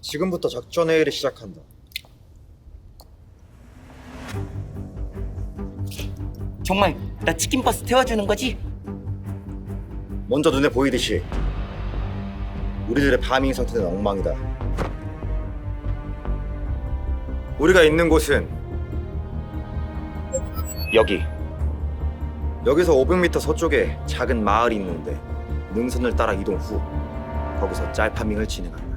지금부터 작전 회의를 시작한다. 정말 나 치킨 버스 태워주는 거지? 먼저 눈에 보이듯이 우리들의 파밍 상태는 엉망이다. 우리가 있는 곳은 여기. 여기서 500m 서쪽에 작은 마을이 있는데 능선을 따라 이동 후 거기서 짤파밍을 진행한다.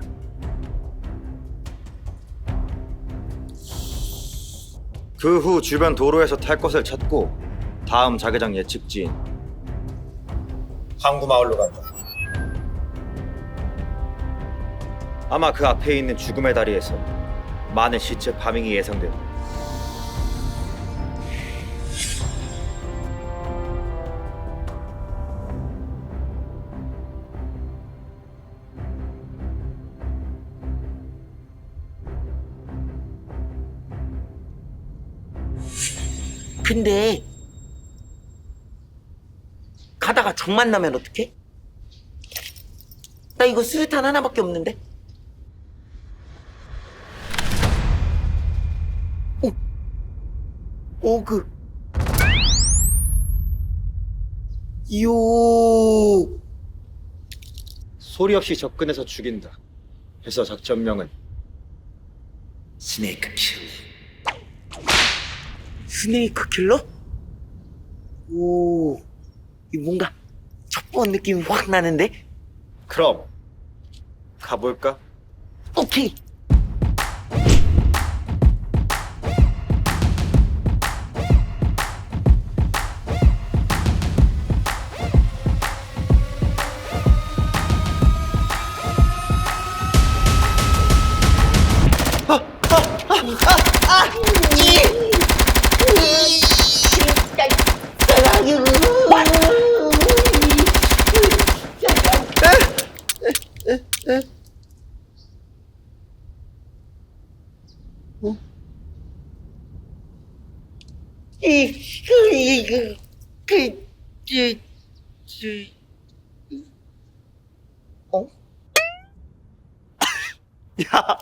그 후 주변 도로에서 탈 것을 찾고 다음 자개장 예측지인 항구 마을로 간다. 아마 그 앞에 있는 죽음의 다리에서 많은 시체 파밍이 예상된다. 근데 가다가 적 만나면 어떡해? 나 이거 수류탄 하나밖에 없는데? 오! 오그 요 소리 없이 접근해서 죽인다. 해서 작전명은 스네이크 킬러 스네이크 킬러? 오, 이 뭔가 첩보원 느낌이 확 나는데? 그럼 가볼까? 오케이. 이그 그, 그, 그, 어? 야,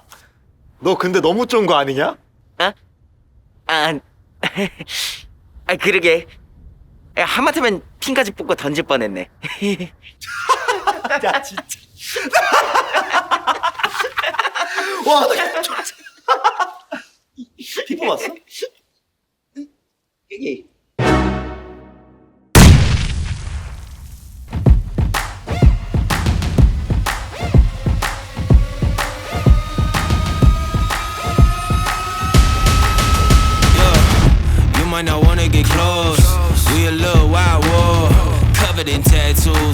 너 근데 너무 쫀 거 아니냐? 아, 아, 아 그러게. 야, 하마터면 핀까지 뽑고 던질 뻔했네. 야 진짜. 와, 나 쫄았어. 피 뽑았어? 여기. Yeah, you might not wanna get close. We a little wild war, covered in tattoos.